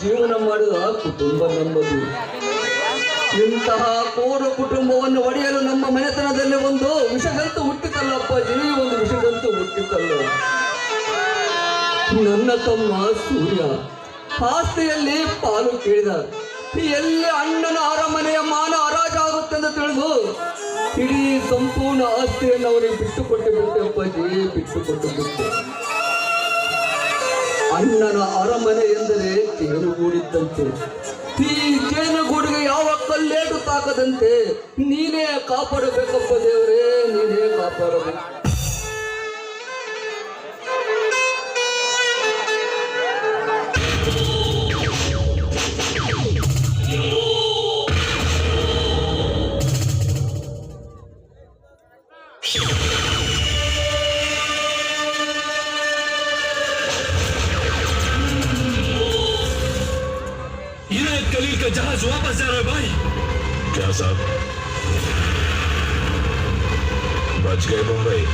ಜೀವನ ಮಾಡಿದ ಕುಟುಂಬ ನಮ್ಮದು. ಇಂತಹ ಕೋರ ಕುಟುಂಬವನ್ನು ಒಡೆಯಲು ನಮ್ಮ ಮನೆತನದಲ್ಲಿ ಒಂದು ವಿಷಗಂತೂ ಹುಟ್ಟಿತಲ್ಲ ಅಪ್ಪಾಜಿ ಒಂದು ವಿಷಗಂತೂ ಹುಟ್ಟಿತಲ್ಲ. ನನ್ನ ತಮ್ಮ ಸೂರ್ಯ, ಆಸ್ತಿಯಲ್ಲಿ ಪಾಲು ಕೇಳಿದ. ಎಲ್ಲಿ ಅಣ್ಣನ ಅರಮನೆಯ ಮಾನ ಹರಾಜಾಗುತ್ತೆ ಅಂತ ತಿಳಿದು, ಇಡೀ ಸಂಪೂರ್ಣ ಆಸ್ತಿಯನ್ನು ಅವನಿಗೆ ಬಿಟ್ಟು ಕೊಟ್ಟು ಬಿಟ್ಟೆ, ಅಪ್ಪಾಜಿ ಬಿಟ್ಟು ಕೊಟ್ಟು ಬಿಟ್ಟೆ. ಅಣ್ಣನ ಅರಮನೆ ಎಂದರೆ ಜೇನುಗೂಡಿದ್ದಂತೆ ಈ ಜೇನುಗೂಡಿಗೆ ಯಾವ ಕಲ್ಲೇಟು ತಾಕದಂತೆ ನೀನೇ ಕಾಪಾಡಬೇಕಪ್ಪ ದೇವರೇ ನೀನೇ ಕಾಪಾಡಬೇಕು. इनायत कलील का जहाज़ वापस जा रहा है भाई। क्या साहब? बच गए मुंबई।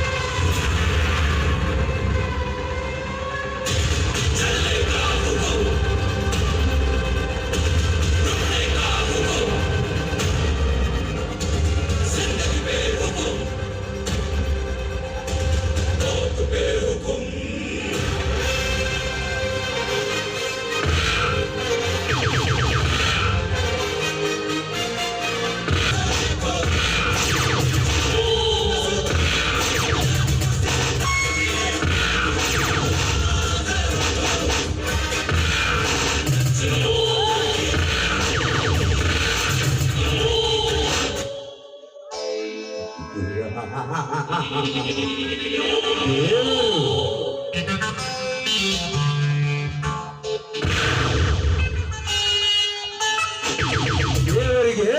ದೇವರಿಗೆ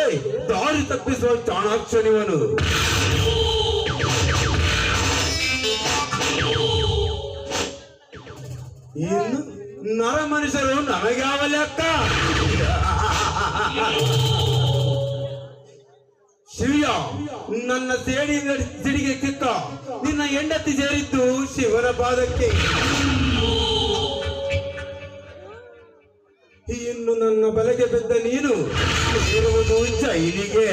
ದಾರಿ ತಪ್ಪಿಸುವ ಚಾಣಾಕ್ಷನಿವನು. ಇನ್ನು ನರ ಮನುಷ್ಯರು ನಮಗ್ಯಾವ ಲೆಕ್ಕ ಶಿವ್ಯ ನನ್ನ ಸೇಡಿ ಸಿಡಿಗೆ ಕಿತ್ತ ನಿನ್ನ ಹೆಂಡತಿ ಸೇರಿದ್ದು ಶಿವನ ಪಾದಕ್ಕೆ. ಇನ್ನು ನನ್ನ ಬಲೆಗೆ ಬಿದ್ದ ನೀನು ಸೇರುವುದು ಜೈಲಿಗೆ.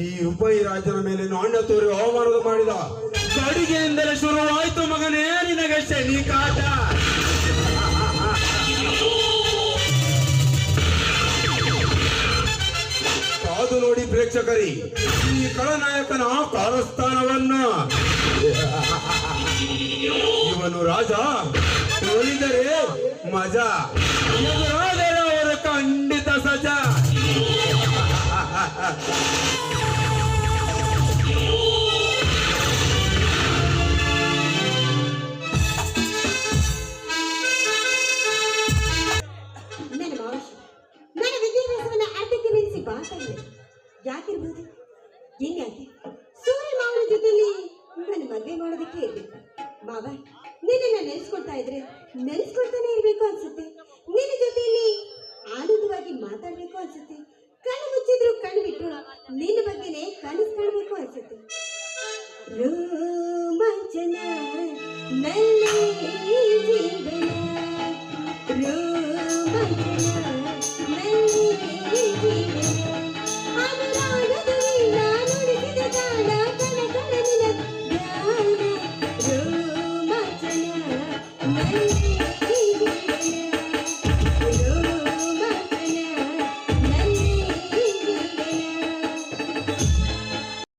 ಈ ಉಭಯ ರಾಜನ ಮೇಲೆ ನಾಣ್ಯ ತೋರಿ ಅವಮಾನ ಮಾಡಿದ. ಕಡಿಗೆಯಿಂದಲೇ ಶುರುವಾಯಿತು ಮಗನೇ, ನಿನಗೆ ಶನಿ ಕಾಟ. ಕಾದು ನೋಡಿ ಪ್ರೇಕ್ಷಕರಿ. ಈ ಕಳನಾಯಕನ ಕಾರಸ್ಥಾನವನ್ನ ಇವನು ರಾಜ ಒಲಿದರೆ ಮಜಾ. ರಾಜರ ಅವರು ಖಂಡಿತ ಸಜಾ. ಯಾಕಿರ್ಬೋದು? ಏನ್ಯಾಕೆ ಸೂರ್ಯ ಮಾವನ ಜೊತೆಯಲ್ಲಿ ನನ್ನ ಮದುವೆ ಮಾಡೋದಕ್ಕೆ ಇರ್ಬೇಕು. ಮಾವ ನಿನ್ನ ನೆನೆಸ್ಕೊಳ್ತಾ ಇದ್ರೆ ನೆನೆಸ್ಕೊಳ್ತಾನೆ ಇರಬೇಕು ಅನ್ಸುತ್ತೆ. ನಿನ್ನ ಜೊತೆಯಲ್ಲಿ ಆನಂದವಾಗಿ ಮಾತಾಡಬೇಕು ಅನ್ಸುತ್ತೆ. ಕಣ್ಣು ಮುಚ್ಚಿದ್ರು ಕಣ್ಣು ಬಿಟ್ಟು ನಿನ್ನ ಬಗ್ಗೆನೇ ಕಲಿಸ್ಕೊಳ್ಬೇಕು ಅನ್ಸುತ್ತೆ. ರೋಮಾಂಚನ ನಲ್ಲೇ ಜೀವನ